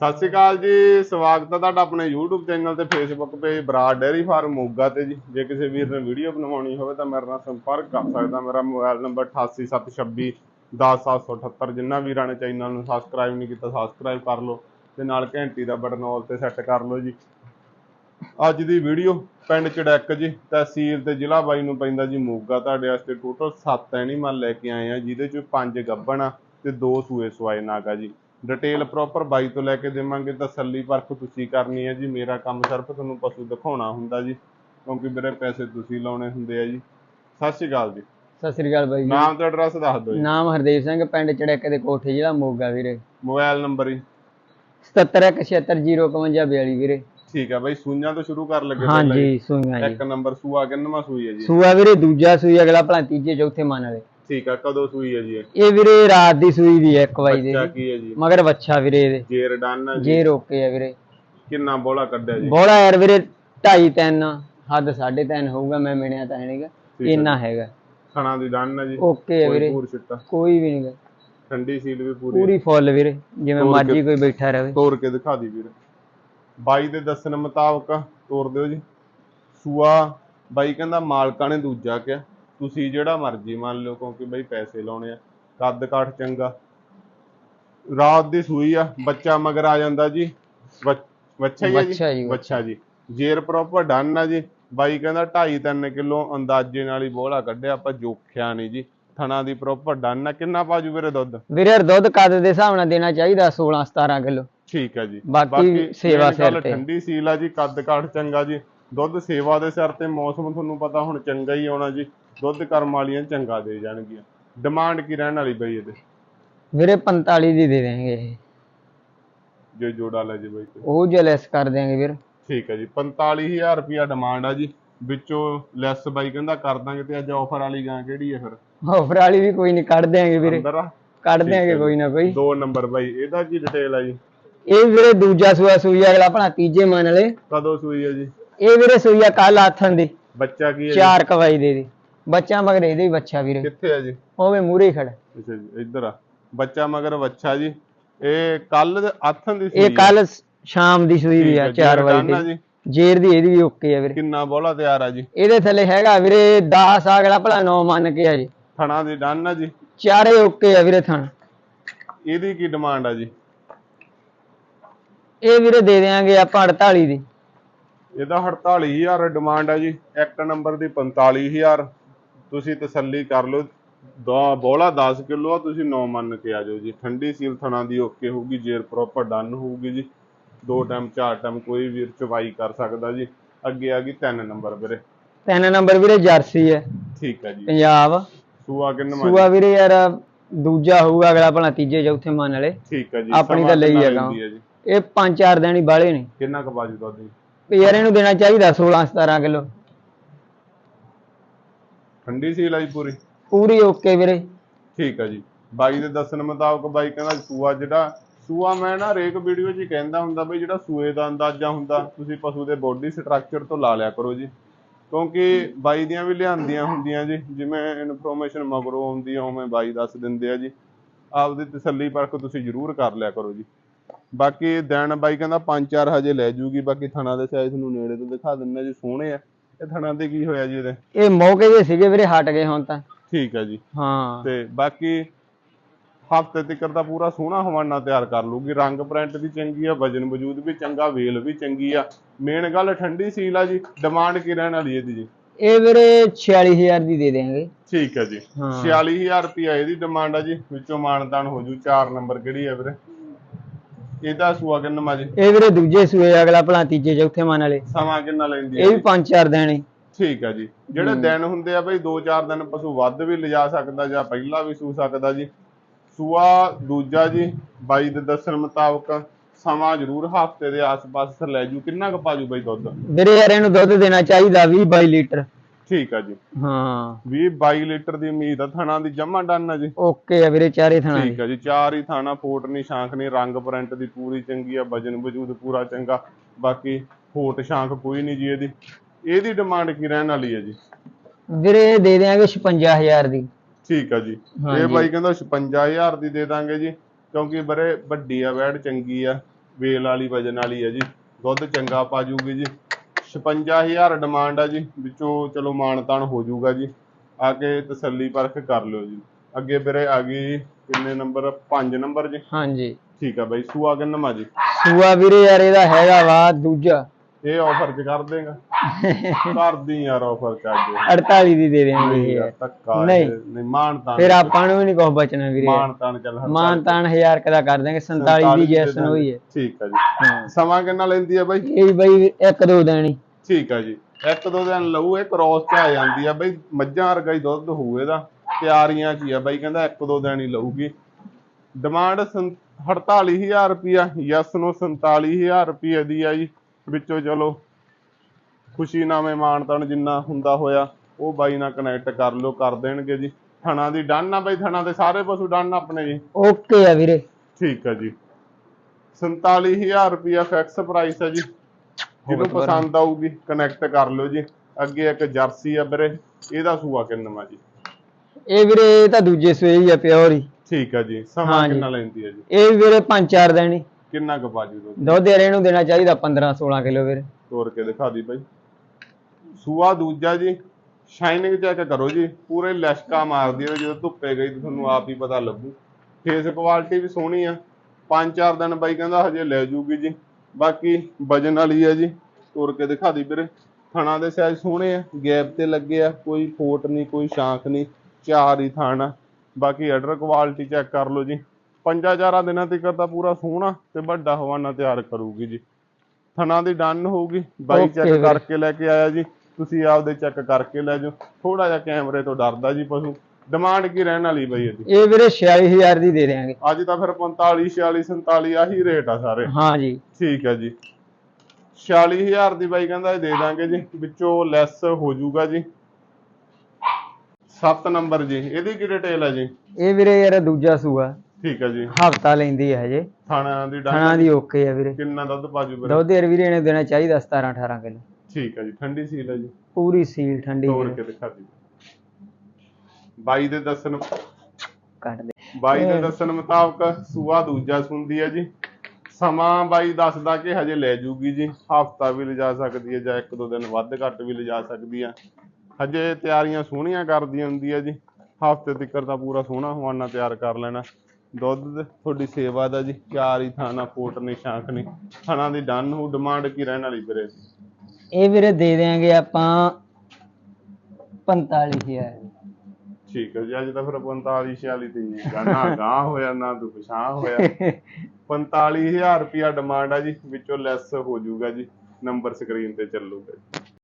ਸਤਿ ਸ਼੍ਰੀ ਅਕਾਲ ਜੀ, ਸਵਾਗਤ ਹੈ ਤੁਹਾਡਾ ਆਪਣੇ YouTube ਚੈਨਲ ਤੇ Facebook page Brar dairy farm, Moga ਤੇ ਜੀ। ਜੇ ਕਿਸੇ ਵੀਰ ਨੇ ਵੀਡੀਓ ਬਣਵਾਉਣੀ ਹੋਵੇ ਤਾਂ ਮੇਰੇ ਨਾਲ ਸੰਪਰਕ ਕਰ ਸਕਦਾ, ਮੇਰਾ ਮੋਬਾਈਲ ਨੰਬਰ 8876 10778 ਜਿੰਨਾ ਵੀਰਾਂ ਨੇ ਚੈਨਲ ਨੂੰ ਸਬਸਕ੍ਰਾਈਬ ਨਹੀਂ ਕੀਤਾ ਸਬਸਕ੍ਰਾਈਬ ਕਰ ਲਓ ਤੇ ਨਾਲ ਘੰਟੀ ਦਾ ਬਟਨ ਆਲ ਤੇ ਸੈੱਟ ਕਰ ਲਓ ਜੀ। ਅੱਜ ਦੀ ਵੀਡੀਓ ਪਿੰਡ ਚੜੈਕ ਜੀ, ਤਹਿਸੀਲ ਤੇ ਜ਼ਿਲ੍ਹਾ ਬਾਈ ਨੂੰ ਪੈਂਦਾ ਜੀ ਮੋਗਾ। ਤੁਹਾਡੇ ਵਾਸਤੇ ਟੋਟਲ 7 ਐਨੀਮਲ ਲੈ ਕੇ ਆਏ ਆ, ਜਿਹਦੇ ਚ 5 ਗੱਭਣ ਆ ਤੇ 2 ਸੂਏ ਸਵਾਏ ਨਾਗਾ ਜੀ। ਡਿਟੇਲ ਪ੍ਰੋਪਰ ਬਾਈ ਤੋਂ ਲੈ ਕੇ ਦੇਵਾਂਗੇ ਤਸੱਲੀ ਪਰਖ ਤੁਸੀਂ ਕਰਨੀ ਹੈ ਜੀ। ਮੇਰਾ ਕੰਮ ਸਿਰਫ ਤੁਹਾਨੂੰ ਪਸ਼ੂ ਦਿਖਾਉਣਾ ਹੁੰਦਾ ਜੀ ਕਿਉਂਕਿ ਮੇਰੇ ਪੈਸੇ ਤੁਸੀਂ ਲਾਉਣੇ ਹੁੰਦੇ ਆ ਜੀ। ਸਤਿ ਸ਼੍ਰੀ ਅਕਾਲ ਜੀ। ਸਤਿ ਸ੍ਰੀ ਅਕਾਲ ਬਾਈ ਜੀ। ਨਾਮ ਤੇ ਐਡਰੈਸ ਦੱਸ ਦਿਓ ਜੀ। ਨਾਮ ਹਰਦੇਵ ਸਿੰਘ ਪਿੰਡ ਚੜੈਕ ਦੇ ਕੋਠੇ ਜ਼ਿਲ੍ਹਾ ਮੋਗਾ ਵੀਰੇ। ਮੋਬਾਈਲ ਨੰਬਰ ਜੀ। 77170542 ਵੀਰੇ। ਠੀਕ ਹੈ ਬਾਈ ਸੂਈਆਂ ਤੋਂ ਸ਼ੁਰੂ ਕਰ ਲੱਗੇ ਹਾਂਜੀ ਜੀ। ਸੂਈਆਂ ਇੱਕ ਜੀ ਨੰਬਰ ਸੂਆ ਕਿੰਨਵਾਂ ਸੂਈ ਹੈ ਜੀ? ਸੂਆ ਵੀਰੇ ਦੂਜਾ ਸੂਈ ਅਗਲਾ ਭਲਾ ਤੀਜੇ ਚੌਥੇ ਮੰਨ ਵਾਲੇ। ਠੀਕ ਆ ਕਦੋਂ ਸੂਈ ਹੈ ਜੀ ਇਹ? ਇਹ ਵੀਰੇ ਰਾਤ ਦੀ ਸੂਈ ਦੀ ਹੈ 1 ਵਜੇ ਬੱਚਾ ਦੀ ਕੀ ਹੈ ਜੀ? ਮਗਰ ਬੱਚਾ ਵੀਰੇ ਇਹਦੇ। ਜੇਰ ਡਨ ਹੈ ਜੀ। ਜੇ ਰੋਕੇ ਆ ਵੀਰੇ। ਕਿੰਨਾ ਬੋਲਾ ਕੱਢਿਆ ਜੀ? ਬੋਲਾ ਯਾਰ ਵੀਰੇ 2.5 3 ਹੱਦ 3.5 ਹੋਊਗਾ ਮੈਂ ਮਿਣਿਆ ਤਾਂ ਹੈ ਨਹੀਂਗਾ ਹੈ ਇੰਨਾ ਹੈਗਾ। ਖਾਣਾ ਦੀ ਡਨ ਹੈ ਜੀ। ਓਕੇ ਆ ਵੀਰੇ। ਪੂਰ ਛਿੱਟਾ। ਕੋਈ ਵੀ ਨਹੀਂਗਾ ਠੰਡੀ ਸੀਲ ਵੀ ਪੂਰੀ ਪੂਰੀ ਫੁੱਲ ਵੀਰੇ ਜਿਵੇਂ ਮਰਜ਼ੀ ਕੋਈ ਬੈਠਾ ਰਵੇ। ਤੋੜ ਕੇ ਦਿਖਾ ਦੀ ਵੀਰ। ਬਾਈ ਦੇ ਦੱਸਣ ਮੁਤਾਬਕ ਤੋੜ ਦਿਓ ਜੀ। ਸੂਆ ਬਾਈ ਕਹਿੰਦਾ ਮਾਲਕਾਂ ਨੇ ਦੂਜਾ ਕਿਹਾ। ਤੁਸੀਂ ਜਿਹੜਾ ਮਰਜ਼ੀ ਮੰਨ ਲਿਓ ਕਿਉਂਕਿ ਬਾਈ ਪੈਸੇ ਲਾਉਣੇ ਆ ਕੱਦ ਕਾਠ ਚੰਗਾ। ਰਾਤ ਦੀ ਸੂਈ ਆ ਬੱਚਾ ਮਗਰ ਆ ਜਾਂਦਾ ਜੀ। ਬੱਚ- ਹੀ ਆ ਜੀ। ਬੱਚਾ ਜੀ ਜੇਰ ਪ੍ਰੋਪਰ ਡਨ ਆ ਜੀ। ਬਾਈ ਕਹਿੰਦਾ 2.5 3 ਕਿਲੋ ਅੰਦਾਜ਼ੇ ਨਾਲ ਹੀ ਬੋਲਾ ਕੱਢਿਆ ਆਪਾਂ ਜੋਖਿਆ ਨਹੀਂ ਜੀ। ਥਣਾ ਦੀ ਪ੍ਰੋਪਰ ਡਨ ਆ। ਕਿੰਨਾ ਪਾਜੂ ਵੀਰੇ ਦੁੱਧ? ਵੀਰੇ ਦੁੱਧ ਕੱਦ ਦੇ ਹਿਸਾਬ ਨਾਲ ਦੇਣਾ ਚਾਹੀਦਾ 16 17 ਕਿਲੋ। ਠੀਕ ਹੈ ਜੀ। ਬਾਕੀ ਸੇਵਾ ਸਿਰ ਤੇ। ਠੰਡੀ ਸੀਲ ਆ ਜੀ ਕੱਦ ਕਾਠ ਚੰਗਾ ਜੀ। ਦੁੱਧ ਸੇਵਾ ਦੇ ਸਿਰ ਤੇ ਮੌਸਮ ਤੁਹਾਨੂੰ ਪਤਾ ਹੁਣ ਚੰਗਾ ਹੀ ਆਉਣਾ ਜੀ। ਦੁੱਧ ਕਰਮ ਵਾਲੀਆਂ ਚੰਗਾ ਦੇ ਜਾਣਗੀਆਂ। ਡਿਮਾਂਡ ਕੀ ਰਹਿਣ ਵਾਲੀ ਬਈ ਇਹਦੇ? ਵੀਰੇ 45 ਦੀ ਦੇ ਦੇਣਗੇ ਇਹ। ਜੇ ਜੋੜਾ ਲੈ ਜੇ ਬਈ ਤੇ ਉਹ ਜੇ ਲੈਸ ਕਰ ਦਿਆਂਗੇ ਵੀਰ। ਠੀਕ ਹੈ ਜੀ 45000 ਰੁਪਿਆ ਡਿਮਾਂਡ ਆ ਜੀ। ਵਿੱਚੋਂ ਲੈਸ ਬਾਈ ਕਹਿੰਦਾ ਕਰ ਦਾਂਗੇ ਤੇ ਅੱਜ ਆਫਰ ਵਾਲੀ ਗਾਂ ਕਿਹੜੀ ਹੈ ਫਿਰ? ਆਫਰ ਵਾਲੀ ਵੀ ਕੋਈ ਨਹੀਂ ਕੱਢ ਦਿਆਂਗੇ ਵੀਰੇ। ਅੰਦਰ ਆ। ਕੱਢ ਹੈ ਕੋਈ ਨਾ ਕੋਈ। ਦੋ ਨੰਬਰ ਬਾਈ ਇਹਦਾ ਕੀ ਡਿਟੇਲ ਆ ਜੀ? ਇਹ ਵੀਰੇ ਦੂਜਾ ਸੂਆ ਸੂਈ ਆ, ਅਗਲਾ ਭਲਾ ਤੀਜੇ ਮੰਨ ਲੈ ਕਦੋਂ ਸੂਈ ਹੈ ਜੀ? ਇਹ ਵੀਰੇ ਸੂਈ ਆ ਕੱਲ ਆਥਣ ਦੀ। ਬੱਚਾ ਕੀ ਹੈ ਜੀ? 4 ਕਵਾਈ ਦੇ ਦੀ। ਬੱਚਾ ਮਗਰ ਇਹਦੇ ਹੀ ਬੱਚਾ ਵੀਰੇ। ਕਿੱਥੇ ਹੈ ਜੀ? ਹੋਵੇ ਮੂਰੇ ਖੜਾ। ਅੱਛਾ ਜੀ ਇੱਧਰ ਆ। ਬੱਚਾ ਮਗਰ ਬੱਚਾ ਜੀ। ਇਹ ਕੱਲ ਆਥਨ ਦੀ ਸੂਈ ਇਹ ਕੱਲ ਸ਼ਾਮ ਦੀ ਸੂਈ ਦੀ ਆ ਹੈ, 4 ਜੇਰ ਵਜੇ ਦੀ। ਜੇਰ ਦੀ ਇਹਦੀ ਵੀ ਓਕੇ ਆ ਵੀਰੇ। ਕਿੰਨਾ ਬੋਲਾ ਤਿਆਰ ਆ ਜੀ। ਇਹਦੇ ਥੱਲੇ ਹੈਗਾ ਵੀਰੇ 10 ਅਗਲਾ ਭਲਾ 9 ਮੰਨ ਕੇ ਆ ਜੀ। ਥਣਾ ਦੀ ਡਨ ਆ ਜੀ। ਚਾਰੇ ਓਕੇ ਆ ਵੀਰੇ ਥਣ। ਇਹਦੀ ਕੀ ਡਿਮਾਂਡ ਆ ਜੀ? ਇਹ ਵੀਰੇ ਦੇ ਦੇਾਂਗੇ ਆਪਾਂ 48 ਦੀ। ਇਹਦਾ 48000 ਡਿਮਾਂਡ ਆ ਜੀ। ਇੱਕ ਨੰਬਰ ਦੀ 45000 ਤੁਸੀਂ ਤਸੱਲੀ ਕਰ ਲਓ। ਦਾ ਬੋਲਾ 10 ਕਿਲੋ ਆ ਤੁਸੀਂ 9 ਮੰਨ ਕੇ ਆ ਜਾਓ ਜੀ। ਠੰਡੀ ਸੀਲ ਥਣਾ ਦੀ ਓਕੇ ਹੋਊਗੀ ਜੇਰ ਪ੍ਰੋਪਰ ਡਨ ਹੋਊਗੀ ਜੀ। ਦੋ ਟਾਈਮ ਚਾਰ ਟਾਈਮ ਕੋਈ ਵੀਰ ਚਵਾਈ ਕਰ ਸਕਦਾ ਜੀ। ਅੱਗੇ ਆ ਗਈ 3 ਨੰਬਰ ਵੀਰੇ। ਤਿੰਨ ਨੰਬਰ ਵੀਰੇ ਜਰਸੀ ਹੈ। ਠੀਕ ਹੈ ਜੀ। ਪੰਜਾਬ। ਸੂਆ ਕਿੰਨਾ ਸੂਆ ਵੀਰੇ ਯਾਰ ਦੂਜਾ ਹੋਊਗਾ ਅਗਲਾ ਭਲਾ ਤੀਜੇ ਚੌਥੇ ਮੰਨ ਵਾਲੇ ਠੀਕ ਹੈ ਜੀ ਆਪਣੀ ਤਾਂ ਲਈ ਹੈਗਾ। ਹੈ ਇਹ ਪੰਜ ਚਾਰ ਦਿਨ ਹੀ ਬਾਲੇ ਨੇ। ਕਿੰਨਾ ਕੁ ਬਾਜੂ ਦੁੱਧ ਵੀ ਯਾਰ ਇਹਨੂੰ ਦੇਣਾ ਚਾਹੀਦਾ 16 17 ਕਿਲੋ। ਠੰਡੀ ਆ ਜੀ ਪੂਰੀ? ਪੂਰੀ ਓਕੇ ਵੀਰੇ। ਠੀਕ ਹੈ ਜੀ। ਬਾਈ ਦੇ ਦੱਸਣ ਮੁਤਾਬਕ ਬਾਈ ਕਹਿੰਦਾ ਸੂਆ ਜਿਹੜਾ ਸੂਆ ਮੈਂ ਨਾ ਹਰੇਕ ਵੀਡੀਓ 'ਚ ਹੀ ਕਹਿੰਦਾ ਹੁੰਦਾ ਬਈ ਜਿਹੜਾ ਸੂਏ ਦਾ ਅੰਦਾਜ਼ਾ ਹੁੰਦਾ ਤੁਸੀਂ ਪਸ਼ੂ ਦੇ ਬੋਡੀ ਸਟਰਕਚਰ ਤੋਂ ਲਾ ਲਿਆ ਕਰੋ ਜੀ। ਕਿਉਂਕਿ ਬਾਈ ਦੀਆਂ ਵੀ ਲਿਆਂਦੀਆਂ ਹੁੰਦੀਆਂ ਜੀ ਜਿਵੇਂ ਇਨਫੋਰਮੇਸ਼ਨ ਮਗਰੋਂ ਆਉਂਦੀ ਆ ਉਵੇਂ ਬਾਈ ਦੱਸ ਦਿੰਦੇ ਆ ਜੀ। ਆਪਦੀ ਤਸੱਲੀ ਪਰਖ ਤੁਸੀਂ ਜ਼ਰੂਰ ਕਰ ਲਿਆ ਕਰੋ ਜੀ। ਬਾਕੀ ਦਿਨ ਬਾਈ ਕਹਿੰਦਾ ਪੰਜ ਚਾਰ ਹਜੇ ਲੈ ਜੂਗੀ ਬਾਕੀ ਥਣਾ ਦੇ ਸਾਈਜ਼ ਤੁਹਾਨੂੰ ਨੇੜੇ ਤੋਂ ਦਿਖਾ ਦਿੰਦੇ ਜੀ ਸੋਹਣੇ ਆ। ਇਹ ਥਣਾ ਦੇ ਕੀ ਹੋਇਆ ਜੀ ਇਹਦੇ? ਇਹ ਮੌਕੇ ਦੇ ਸੀਗੇ ਵੀਰੇ ਹਟ ਗਏ ਹੁਣ ਤਾਂ। ਠੀਕ ਹੈ ਜੀ। ਹਾਂ। ਤੇ ਬਾਕੀ ਹਫ਼ਤੇ ਤੱਕ ਦਾ ਪੂਰਾ ਸੋਹਣਾ ਹਵਾਨਾ ਤਿਆਰ ਕਰ ਲੂਗੀ ਰੰਗ ਪ੍ਰਿੰਟ ਵੀ ਚੰਗੀ ਆ ਵਜਨ ਵਜੂਦ ਵੀ ਚੰਗਾ ਵੇਲ ਵੀ ਚੰਗੀ ਆ। ਮੇਨ ਗੱਲ ਠੰਡੀ ਸੀਲ ਆ ਜੀ ਡਿਮਾਂਡ ਕੀ ਰਹਿਣ ਵਾਲੀ ਇਹਦੀ ਜੀ? ਇਹ ਵੀਰੇ 46000 ਦੀ ਦੇ ਦੇਾਂਗੇ ਠੀਕ ਹੈ ਜੀ। ਹਾਂ। 46000 ਰੁਪਿਆ ਇਹਦੀ ਡਿਮਾਂਡ ਆ ਜੀ ਵਿੱਚੋਂ ਮਾਨਤਾਨ ਹੋ ਜੂ 4 ਨੰਬਰ ਕਿਹੜੀ ਆ ਵੀਰੇ? ਇਹਦਾ ਸੂਆ ਕਿੰਨਾ ਜੀ ਇਹ ਵੀਰੇ ਦੂਜੇ ਸੂਏ ਅਗਲਾ ਭਲਾ ਤੀਜੇ ਚੌਥੇ ਮੰਨ ਵਾਲੇ। ਸਮਾਂ ਕਿੰਨਾ ਲੈਂਦੀ ਇਹ ਵੀ ਪੰਜ ਚਾਰ ਦਿਨ ਹੀ। ਠੀਕ ਹੈ ਜੀ। ਜਿਹੜੇ ਦਿਨ ਹੁੰਦੇ ਆ ਬਈ 2-4 ਦਿਨ ਪਸ਼ੂ ਵੱਧ ਵੀ ਲਿਜਾ ਸਕਦਾ ਜਾਂ ਪਹਿਲਾਂ ਵੀ ਸੂ ਸਕਦਾ ਜੀ। ਸੂਆ ਦੂਜਾ ਜੀ ਬਾਈ ਦੇ ਦੱਸਣ ਮੁਤਾਬਕ ਸਮਾਂ ਜ਼ਰੂਰ ਹਫ਼ਤੇ ਦੇ ਆਸ-ਪਾਸ ਲੈ ਜੂ। ਕਿੰਨਾ ਕੁ ਪਾਜੂ ਬਈ ਦੁੱਧ? ਵੀਰੇ ਯਾਰ ਇਹਨੂੰ ਦੁੱਧ ਦੇਣਾ ਚਾਹੀਦਾ 20 22 ਲੀਟਰ। ਠੀਕ ਆ ਜੀ। ਹਾਂ। 20-22 ਲੀਟਰ ਦੀ ਉਮੀਦ ਆ ਥਣਾ ਦੀ ਜਮਾ ਡਨ ਆ ਜੀ। ਓਕੇ ਆ ਵੀਰੇ ਚਾਰੇ ਥਣਾ ਠੀਕ ਆ ਜੀ ਚਾਰ ਹੀ ਥਾਣਾ ਫੋਟ ਨਹੀਂ ਸ਼ਾਂਖ ਨਹੀਂ ਰੰਗ ਪ੍ਰਿੰਟ ਦੀ ਪੂਰੀ ਚੰਗੀ ਆ ਵਜਨ ਵਜੂਦ ਪੂਰਾ ਚੰਗਾ। ਬਾਕੀ ਫੋਟ ਸ਼ਾਂਖ ਕੋਈ ਨਹੀਂ ਜੀ ਇਹਦੀ। ਇਹਦੀ ਡਿਮਾਂਡ ਕੀ ਰਹਿਣ ਵਾਲੀ ਹੈ ਜੀ? ਵੀਰੇ ਦੇ ਦੇਾਂਗੇ 56000 ਦੀ। ਠੀਕ ਆ ਜੀ। ਇਹ। ਬਾਈ ਕਹਿੰਦਾ 56000 ਦੀ ਦੇ ਦਾਂਗੇ ਜੀ ਕਿਉਂਕਿ ਬਰੇ ਵੱਡੀ ਆ ਵੈੜ ਚੰਗੀ ਆ ਵੇਲ ਵਾਲੀ ਵਜਨ ਵਾਲੀ ਹੈ ਜੀ। ਦੁੱਧ ਚੰਗਾ ਪਾ ਜੂਗੀ ਜੀ। 56000 ਡਿਮਾਂਡ ਆ ਜੀ ਵਿੱਚੋਂ ਚਲੋ ਮਾਨਤਾਨ ਹੋ ਜਾਊਗਾ ਜੀ। ਆ ਕੇ ਤਸੱਲੀ ਪਰਖ ਕਰ ਲਿਓ ਜੀ। ਅੱਗੇ ਵੀਰੇ ਆ ਗਈ ਕਿੰਨੇ ਨੰਬਰ 5 ਨੰਬਰ ਜੀ। ਹਾਂਜੀ। ਠੀਕ ਆ ਬਾਈ ਸੂਆ ਕਿੰਨਾ ਜੀ? ਸੂਆ ਵੀਰੇ ਯਾਰ ਇਹਦਾ ਹੈਗਾ ਵਾ ਦੂਜਾ। ਇਹ ਆਫਰ ਚ ਕਰ ਦੇਗਾ। ਕਰਦੀ ਯਾਰ ਆਫਰ ਚ ਅੱਜ। 48 ਦੀ ਦੇ ਯਾਰ ਧੱਕਾ ਨਹੀਂ। ਨਹੀਂ ਮਾਨਤਾਨ ਫਿਰ ਆਪਾਂ ਨੂੰ ਵੀ ਨਹੀਂ ਕੁਝ ਬਚਣਾ ਵੀਰੇ। ਮਾਨਤਾਨ ਚੱਲ ਹਰ ਮਾਨ ਤਾਨ ਹਜ਼ਾਰ ਕਦਾ ਕਰ ਦਾਂਗੇ 47 ਦੀ ਜੈਸਨ ਹੋਈ ਹੈ। ਠੀਕ ਆ ਜੀ। ਹਾਂ। ਸਮਾਂ ਕਿੰਨਾ ਲੈਂਦੀ ਆ ਬਾਈ? ਇਹ ਬਈ ਇੱਕ ਦੋ ਹੀ ਠੀਕ ਆ ਜੀ। ਇੱਕ ਦੋ ਦਿਨ ਲਊ ਇਹ ਕ੍ਰੋਸ ਚ ਆ ਜਾਂਦੀ ਆ। ਬਈ ਮੱਝਾਂ ਵਰਗਾ ਹੀ ਦੁੱਧ ਹੋਊ ਇਹਦਾ। ਤਿਆਰੀਆਂ ਹੀ ਆ ਬਾਈ ਕਹਿੰਦਾ ਇੱਕ ਦੋ ਦਿਨ ਹੀ ਲਊਗੀ। ਡਿਮਾਂਡ 48000 ਰੁਪਿਆ ਯਸ ਨੂੰ 47000 ਰੁਪਏ ਦੀ ਆ ਜੀ। ਵਿੱਚੋਂ ਚਲੋ। ਖੁਸ਼ੀ ਨਾਮੇ ਮਾਨਤਨ ਜਿੰਨਾ ਹੁੰਦਾ ਹੋਇਆ ਉਹ ਬਾਈ ਨਾਲ ਕਨੈਕਟ ਕਰ ਲਿਓ ਕਰ ਦੇਣਗੇ ਜੀ। ਥਣਾ ਦੀ ਡਨ ਆ ਬਾਈ ਥਣਾ ਦੇ ਸਾਰੇ ਪਸ਼ੂ ਡਨ ਆਪਣੇ ਜੀ। ਓਕੇ ਆ ਵੀਰੇ। ਠੀਕ ਆ ਜੀ। 47000 ਰੁਪਿਆ ਫਿਕਸ ਪ੍ਰਾਈਸ ਹੈ ਜੀ। ਜਿਹਨੂੰ। ਪਸੰਦ ਆਊਗੀ ਕਨੈਕਟ ਕਰ ਲਿਓ ਜੀ। ਅੱਗੇ ਇੱਕ ਜਰਸੀ ਆ ਵੀਰੇ ਇਹਦਾ ਸੂਆ ਕਿੰਨਾ ਜੀ? ਇਹ ਵੀਰੇ ਇਹ ਤਾਂ ਦੂਜੇ ਸੂਏ ਹੀ ਆ ਪਿਓਰ ਹੀ। ਠੀਕ ਆ ਜੀ। ਸਮਾਂ। ਕਿੰਨਾ ਲੈਂਦੀ ਹੈ ਜੀ? ਇਹ ਵੀਰੇ 5-4 ਦਿਨ ਹੀ। ਕਿੰਨਾ ਕੁ ਬਾਜੂ ਦੁੱਧ? ਦੁੱਧ ਯਾਰ ਇਹਨੂੰ ਦੇਣਾ ਚਾਹੀਦਾ 15-16 ਕਿਲੋ ਵੀਰੇ। ਤੋੜ ਕੇ ਦਿਖਾ ਦੀ ਬਾਈ। ਸੂਆ ਦੂਜਾ ਜੀ ਸ਼ਾਈਨਿੰਗ ਚੈੱਕ ਕਰੋ ਜੀ ਪੂਰੇ ਲਸ਼ਕਾ ਮਾਰਦੀ ਹੈ ਜਦੋਂ ਧੁੱਪੇ ਗਈ ਤਾਂ ਤੁਹਾਨੂੰ ਆਪ ਹੀ ਪਤਾ ਲੱਗੂ। ਫੇਸ ਕੁਆਲਿਟੀ ਵੀ ਸੋਹਣੀ ਆ। ਪੰਜ ਚਾਰ ਦਿਨ ਬਾਈ ਕਹਿੰਦਾ ਹਜੇ ਲੈ ਜੂਗੀ ਜੀ। ਬਾਕੀ ਵਜਨ ਵਾਲੀ ਆ ਜੀ ਤੋੜ ਕੇ ਦਿਖਾ ਦੀ ਵੀਰੇ। ਥਣਾ ਦੇ ਸਾਈਜ਼ ਸੋਹਣੇ ਆ ਗੈਪ ਤੇ ਲੱਗੇ ਆ ਕੋਈ ਫੋਟ ਨਹੀਂ ਕੋਈ ਸ਼ਾਂਖ ਨਹੀਂ ਚਾਰ ਹੀ ਥਾਣਾ ਬਾਕੀ ਆਰਡਰ ਕੁਆਲਿਟੀ ਚੈੱਕ ਕਰ ਲਓ ਜੀ। ਪੰਜਾਂ ਚਾਰਾਂ ਦਿਨਾਂ ਤੱਕ ਤਾਂ ਪੂਰਾ ਸੋਹਣਾ ਤੇ ਵੱਡਾ ਹਵਾਨਾ ਤਿਆਰ ਕਰੂਗੀ ਜੀ। ਥਣਾ ਦੀ ਡਨ ਹੋਊਗੀ। ਬਾਈ ਚੈੱਕ। ਕਰਕੇ ਲੈ ਕੇ ਆਇਆ ਜੀ। ਤੁਸੀਂ ਆਪਦੇ ਚੈੱਕ ਕਰਕੇ ਲੈ ਜਾਓ। ਥੋੜਾ ਜਿਹਾ ਕੈਮਰੇ ਤੋਂ ਡਰਦਾ ਜੀ ਪਸ਼ੂ। ਡਿਮਾਂਡ ਕੀ ਰਹਿਣ ਵਾਲੀ ਬਈ ਇਹਦੀ? ਇਹ ਵੀਰੇ 46000 ਦੀ ਦੇ ਦੇਵਾਂਗੇ ਅੱਜ ਤਾਂ ਫਿਰ 45 46 47 ਆਹੀ ਰੇਟ ਆ ਸਾਰੇ। ਹਾਂ ਜੀ। ਠੀਕ ਹੈ ਜੀ। 46000 ਦੀ ਬਾਈ ਕਹਿੰਦਾ ਇਹ ਦੇ ਦਾਂਗੇ ਜੀ। ਵਿੱਚੋਂ ਲੈਸ ਹੋ ਜਾਊਗਾ ਜੀ। 7 ਨੰਬਰ ਜੀ। ਇਹਦੀ ਕੀ ਡਿਟੇਲ ਹੈ ਜੀ? ਇਹ ਵੀਰੇ ਯਾਰ ਦੂਜਾ ਸੂਆ। ਠੀਕ ਹੈ ਜੀ। ਹਫਤਾ ਲੈਂਦੀ ਹੈ ਹਜੇ। ਥਾਣਾ ਦੀ ਖਾਣਾ ਡਨ ਦੀ ਓਕੇ ਆ ਵੀਰੇ। ਕਿੰਨਾ ਦੁੱਧ ਪਾਜੂ ਵੀਰੇ? ਦੁੱਧ ਯਾਰ ਵੀਰੇ ਇਹਨੇ ਦੇਣਾ ਚਾਹੀਦਾ 17-18 ਕਿਲੋ। ਠੀਕ ਹੈ ਜੀ ਠੰਡੀ ਸੀਲ ਹੈ ਜੀ। ਪੂਰੀ ਸੀਲ ਠੰਡੀ ਤੋੜ। ਕੇ ਦਿਖਾ ਦੀ ਬਾਈ ਦੇ ਦੱਸਣ ਕੱਢ ਦੇ। ਬਾਈ ਦੇ ਦੱਸਣ ਮੁਤਾਬਕ ਸੂਆ ਦੂਜਾ ਸੁੰਦੀ ਹੈ ਜੀ। ਸਮਾਂ ਬਾਈ ਦੱਸਦਾ ਕਿ ਹਜੇ ਲੈ ਜੂਗੀ ਜੀ। ਹਫਤਾ ਵੀ ਲਿਜਾ ਸਕਦੀ ਹੈ ਜਾਂ ਇੱਕ ਦੋ ਦਿਨ ਵੱਧ ਘੱਟ ਵੀ ਲਿਜਾ ਸਕਦੀ ਹੈ ਹਜੇ ਤਿਆਰੀਆਂ ਸੋਹਣੀਆਂ ਕਰਦੀ ਹੁੰਦੀ ਹੈ ਜੀ। ਹਫ਼ਤੇ ਤੱਕ ਤਾਂ ਪੂਰਾ ਸੋਹਣਾ ਹਵਾਨਾ ਤਿਆਰ ਕਰ ਲੈਣਾ। ਦੁੱਧ ਤੁਹਾਡੀ ਸੇਵਾ ਦਾ ਜੀ ਚਾਰ ਹੀ ਥਾਣਾ ਪੋਟ ਨਹੀਂ ਸ਼ਾਂਖ ਨਹੀਂ ਥਾਣਾ ਦੀ ਡਨ ਹੋ ਡਿਮਾਂਡ ਕੀ ਰਹਿਣ ਵਾਲੀ ਵੀਰੇ? ਇਹ ਵੀਰੇ ਦੇ ਦੇਾਂਗੇ ਆਪਾਂ 45000 ਠੀਕ ਹੈ ਜੀ ਅੱਜ ਤਾਂ ਫਿਰ 45 46 ਤੇ ਹੀ ਹੈਗਾ ਨਾ ਗਾਂ ਹੋਇਆ ਨਾ ਤੂੰ ਪਛਾਂ ਹੋਇਆ। 45000 ਰੁਪਿਆ ਡਿਮਾਂਡ ਆ ਜੀ ਵਿੱਚੋਂ ਲੈਸ ਹੋ ਜਾਊਗਾ ਜੀ ਨੰਬਰ ਸਕਰੀਨ ਤੇ ਚੱਲੂਗਾ ਜੀ।